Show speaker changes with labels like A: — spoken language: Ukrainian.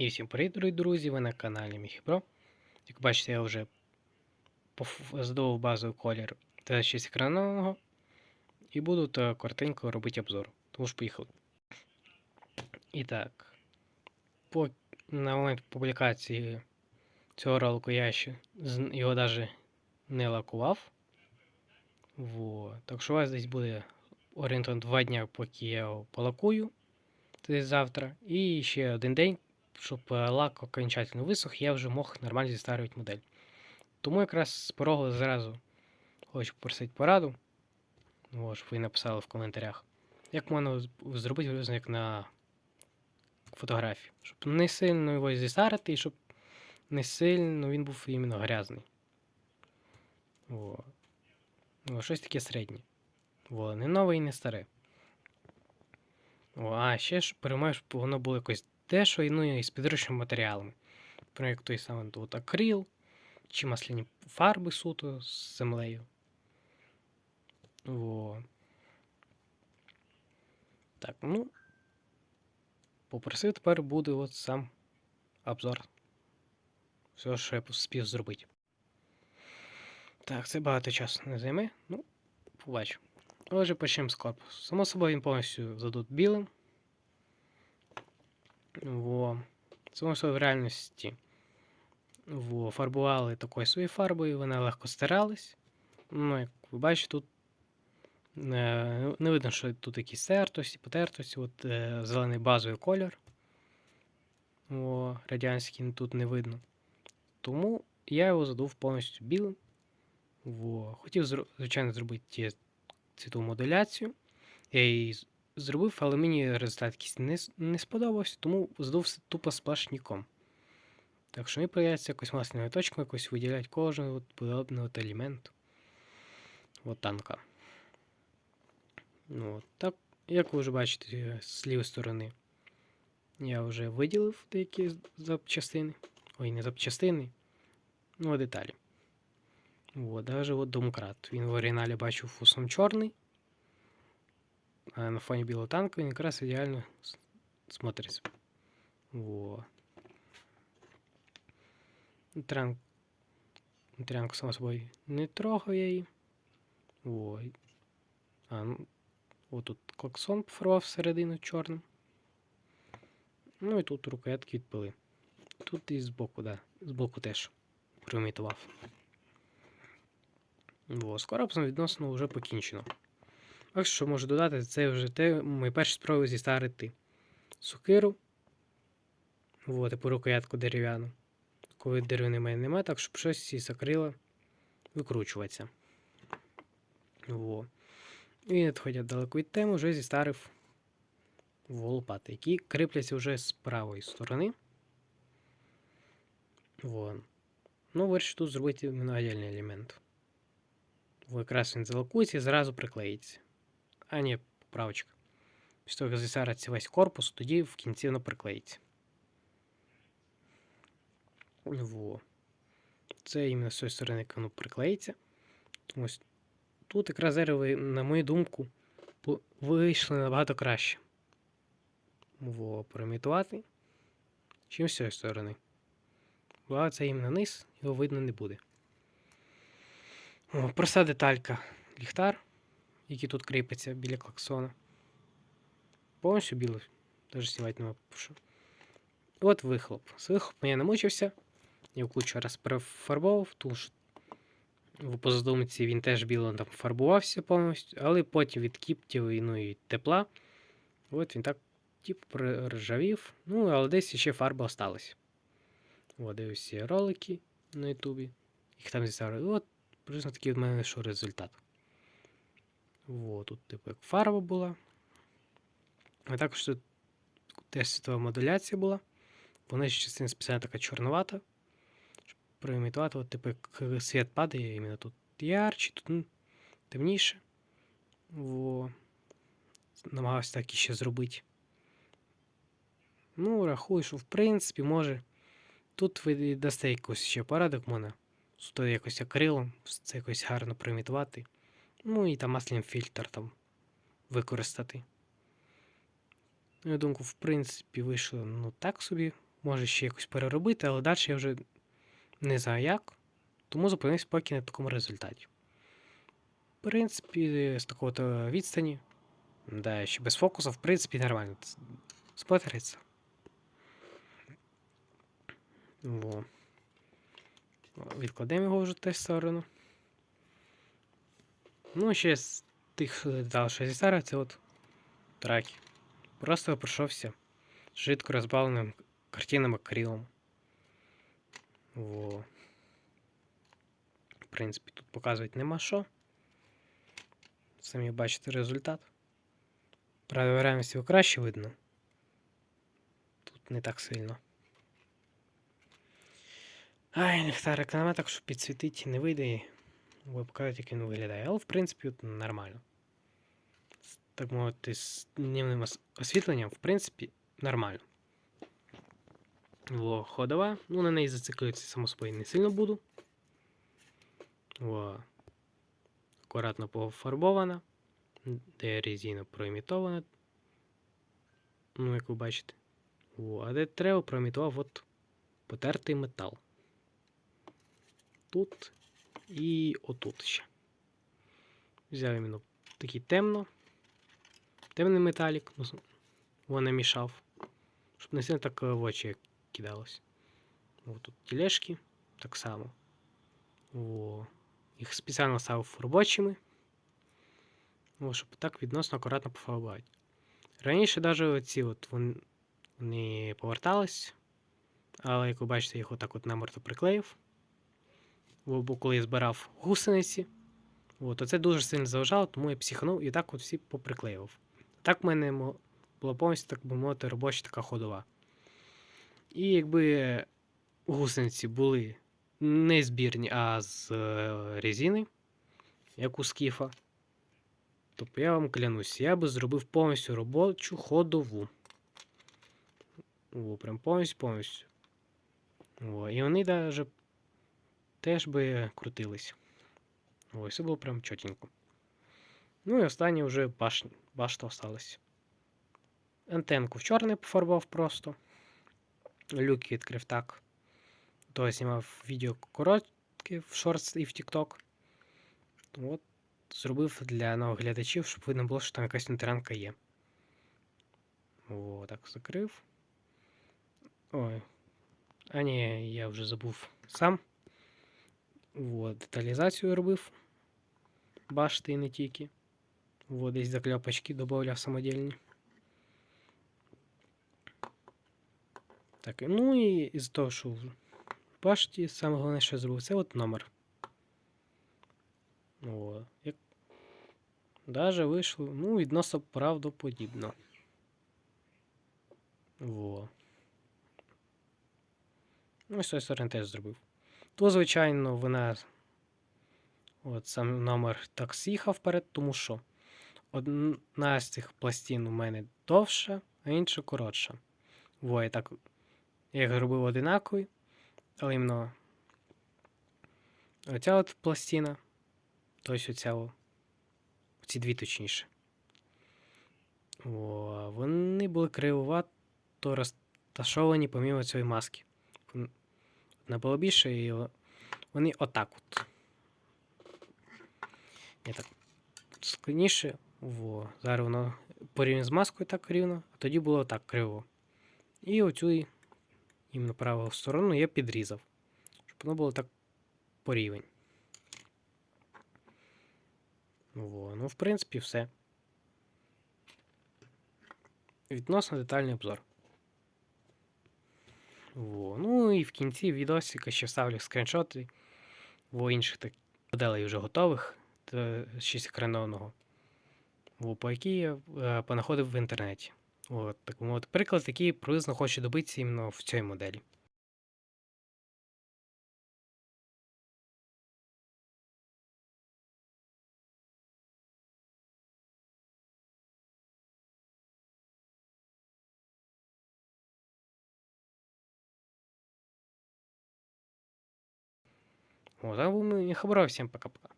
A: І всім привіт, дорогі друзі! Ви на каналі Міхібро. Як бачите, я вже здобув базовий колір 36 екранного і буду то коротенько робити обзор. Тому ж поїхали. І так, по, на момент публікації цього ролику я ще його навіть не лакував. Во. Так що у вас десь буде орієнтовно 2 дня, поки я його полакую. Це завтра. І ще один день, щоб е, лак окончательно висох, я вже мог нормально зістарювати модель. Тому якраз з порогу зразу хочу попросити пораду. О, щоб ви написали в коментарях. Як можна зробити як на фотографії. Щоб не сильно його зістарити, і щоб не сильно він був іменно грязний. О. О, щось таке середнє. О, не нове і не старе. О, а ще ж щоб воно було якось дешево і, ну, і з підручними матеріалами. Як той самий тут акрил, чи масляні фарби суто з землею. О. Так, ну. Попросив тепер буде от сам обзор. Все, що я спів зробити. Так, це багато часу не займе. Ну, побачимо. Отже, почнемо з корпусу. Само собою він повністю задут білим. Во. В реальності во, фарбували такою своєю фарбою, вона легко стиралась. Ну, як ви бачите, тут е, не видно, що тут якісь стертості, потертості, от е, зелений базовий колір. О, радянський тут не видно. Тому я його задув повністю білим. Во. Хотів, звичайно, зробити цвітову модуляцію. Я її зробив, але мені результат якийсь не, не сподобався, тому здув тупо сплошняком. Так що мені придеться якось масляною точкою якось виділяти кожен от подобний от елемент. От танка. Ну, от так, як ви вже бачите, е, з лівої сторони я вже виділив деякі запчастини. Ой, не запчастини, ну, а деталі. От, даже от домкрат. Він в оригіналі бачив фусом чорний. А на фоні білого танка він якраз ідеально с- смотриться. Во. Транк. Трянку, само собою, не трогаю я її. Ой. А, ну. От тут клаксон пофарбував всередину чорним. Ну і тут рукоятки відпили. Тут і збоку, да. Збоку теж примітував. Во, корпусом відносно вже покінчено. А що можу додати, це вже те мої перші спроби зістарити сокиру. Во, типу рукоятку дерев'яну. Коли деревини в мене немає, так щоб щось із акрила викручуватися. Во. І відходять далеко від теми, вже зістарив во лопати, які кріпляться вже з правої сторони. Вон. Ну, вирішив тут зробити іменно елемент. Якраз він залакується і зразу приклеїться. А ні, поправочка. Після того, як зісариться весь корпус, тоді в кінці воно приклеїться. Во. Це іменно з цієї сторони, як воно приклеїться. Ось тут якраз дерево, на мою думку, вийшли набагато краще. Во, перемітувати, чим з цієї сторони. Бо це іменно низ, його видно не буде. Проста деталька. Ліхтар, який тут кріпиться біля клаксона. Повністю білий. Даже знімати нема що. От вихлоп. З вихлопом я намучився. Я кучу раз перефарбовував, тому що в позадумці він теж біло там фарбувався повністю, але потім від кіптів і, ну, і тепла. От він так типу проржавів. Ну, але десь ще фарба осталась. От, дивлюся ролики на Ютубі. Їх там зістарили. От, приблизно такий в мене вийшов результат. От, тут, типу, як фарба була. А також тут теж світова модуляція була. Вона ще частина спеціально така чорновата. Щоб проімітувати, от, типу, як світ падає, іменно тут ярче, тут ну, темніше. Во. Намагався так іще зробити. Ну, рахую, що в принципі може. Тут ви дасте якусь ще порадок мене. Суто якось акрилом, це якось гарно примітувати. Ну і там масляним фільтр там використати. Ну, я думаю, в принципі, вийшло ну так собі. може ще якось переробити, але далі я вже не знаю як. Тому зупинився поки на такому результаті. В принципі, з такого то відстані, да, ще без фокусу, в принципі, нормально. Спотериться. Во. Відкладемо його вже в ту сторону. Ну, ще з тих е, що зі старого, це от траки. Просто пройшовся жидко розбавленим картинним акрилом. Во. В принципі, тут показувати нема що. Самі бачите результат. Реальності його краще видно. Тут не так сильно. Ай, ліхтарик нема так, що підсвітить не вийде і ви покажете, як він виглядає. Але в принципі нормально. Так мовити, з дневним ос- освітленням, в принципі, нормально. Во, ходова. Ну, на неї зациклюватися, само собою, не сильно буду. Во. Акуратно пофарбована. Де резина проімітована. Ну, як ви бачите. Во. А де треба проімітував от потертий метал. Тут і отут ще. Взяв іменно такий темно. Темний металік. Вона мішав. Щоб не сильно так е, в очі кидалось. Ось тут тілешки так само. О, їх спеціально ставив робочими. О, щоб так відносно акуратно пофарбувати. Раніше навіть оці от вони, вони повертались, але як ви бачите, їх отак от намерто приклеїв. Бо коли я збирав гусениці, от, оце дуже сильно заважало, тому я психанув і так от всі поприклеював. Так в мене була повністю, так би мовити, робоча така ходова. І якби гусениці були не збірні, а з е, резини, як у скіфа, то я вам клянусь, я би зробив повністю робочу ходову. О, прям повністю повністю. О, і вони даже теж би крутились. О, і все було прям чотенько. Ну і останнє вже баш... башта осталась. Антенку в чорний пофарбував просто. Люки відкрив так. То я знімав відео коротке в шортс і в TikTok. От зробив для нових глядачів, щоб видно було, що там якась внутрянка є. О, так закрив. Ой. А ні, я вже забув сам. Вот, деталізацію робив. Башти не тільки. Вот, десь закльопочки додавав самодільні. Так, ну і з того, що в башті, саме головне, що я зробив, це от номер. О, як... Даже вийшло, ну, відносно правдоподібно. Во. Ну, і з цієї теж зробив. То, звичайно, вона. От сам номер так з'їхав вперед, тому що одна з цих пластин у мене довша, а інша коротша. Во, я так. Я їх робив одинакові, але іменно оця от пластина, тобто оця о, ці дві точніше. О, вони були кривовато розташовані помимо цієї маски. Вона більше, і вони отак от. Я так складніше. Во. Зараз воно порівняно з маскою так рівно, а тоді було так криво. І оцю іменно праву сторону я підрізав, щоб воно було так по рівень. Во. Ну, в принципі, все. Відносно детальний обзор. Во. Ну і в кінці відосика ще вставлю скріншоти в інших так моделей вже готових та щось екранованого. По які я е, понаходив в інтернеті. От, так от, приклад, який приблизно хочу добитися іменно в цій моделі. Вот, а вы не хабара, всем пока-пока.